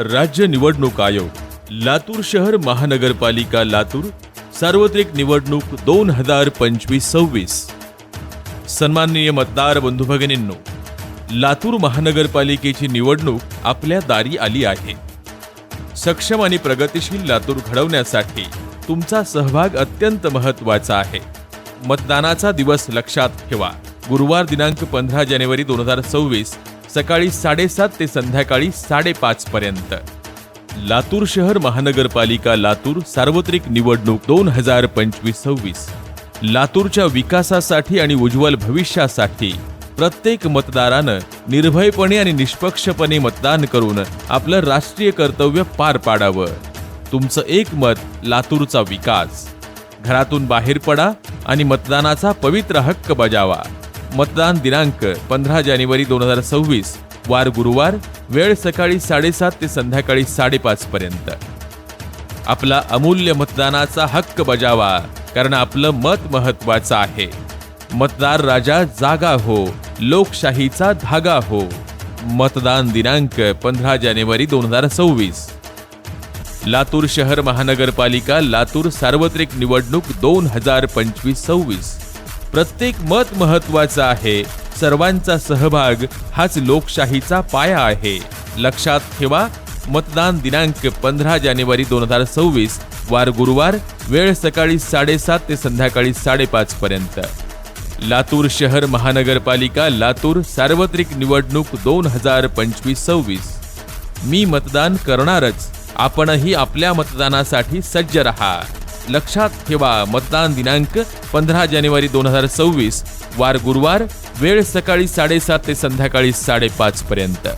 राज्य निवडणूक आयोग लातूर शहर महानगरपालिका लातूर सार्वत्रिक निवडणूक दोन हजार पंचवीस सव्वीस. सन्माननीय मतदार बंधू भगिनींनो लातूर महानगरपालिकेची निवडणूक आपल्या दारी आली आहे. सक्षम आणि प्रगतिशील लातूर घडवण्यासाठी तुमचा सहभाग अत्यंत महत्त्वाचा आहे. मतदानाचा दिवस लक्षात ठेवा. गुरुवार दिनांक पंधरा जानेवारी दोन हजार सव्वीस सकाळी साडेसात ते संध्याकाळी साडेपाच पर्यंत. लातूर शहर महानगरपालिका लातूर सार्वत्रिक निवडणूक दोन हजार पंचवीस सव्वीस. लातूरच्या विकासासाठी आणि उज्ज्वल भविष्यासाठी प्रत्येक मतदारानं निर्भयपणे आणि निष्पक्षपणे मतदान करून आपलं राष्ट्रीय कर्तव्य पार पाडावं. तुमचं एक मत लातूरचा विकास. घरातून बाहेर पडा आणि मतदानाचा पवित्र हक्क बजावा. मतदान दिनांक पंधरा जानेवारी दोन हजार सव्वीस. वार गुरुवार वेळ सकाळी साडेसात ते संध्याकाळी साडेपाच पर्यंत. आपला अमूल्य मतदानाचा हक्क बजावा कारण आपलं मत महत्वाचं आहे. मतदार राजा जागा हो लोकशाहीचा धागा हो. मतदान दिनांक पंधरा जानेवारी दोन हजार सव्वीस. लातूर शहर महानगरपालिका लातूर सार्वत्रिक निवडणूक दोन हजार पंचवीस सव्वीस. प्रत्येक मत महत्वाचं आहे. सर्वांचा सहभाग हाच लोकशाहीचा पाया आहे. लक्षात ठेवा मतदान दिनांक पंधरा जानेवारी दोन हजार सव्वीस वार गुरुवार वेळ सकाळी साडेसात ते संध्याकाळी साडेपाच पर्यंत. लातूर शहर महानगरपालिका लातूर सार्वत्रिक निवडणूक दोन हजार पंचवीस सव्वीस. मी मतदान करणारच. आपणही आपल्या मतदानासाठी सज्ज रहा. लक्षात ठेवा. मतदान दिनांक पंधरा जानेवारी दोन हजार सव्वीस. वार गुरुवार वेळ सकाळी साडेसात ते संध्याकाळी साडेपाच पर्यंत.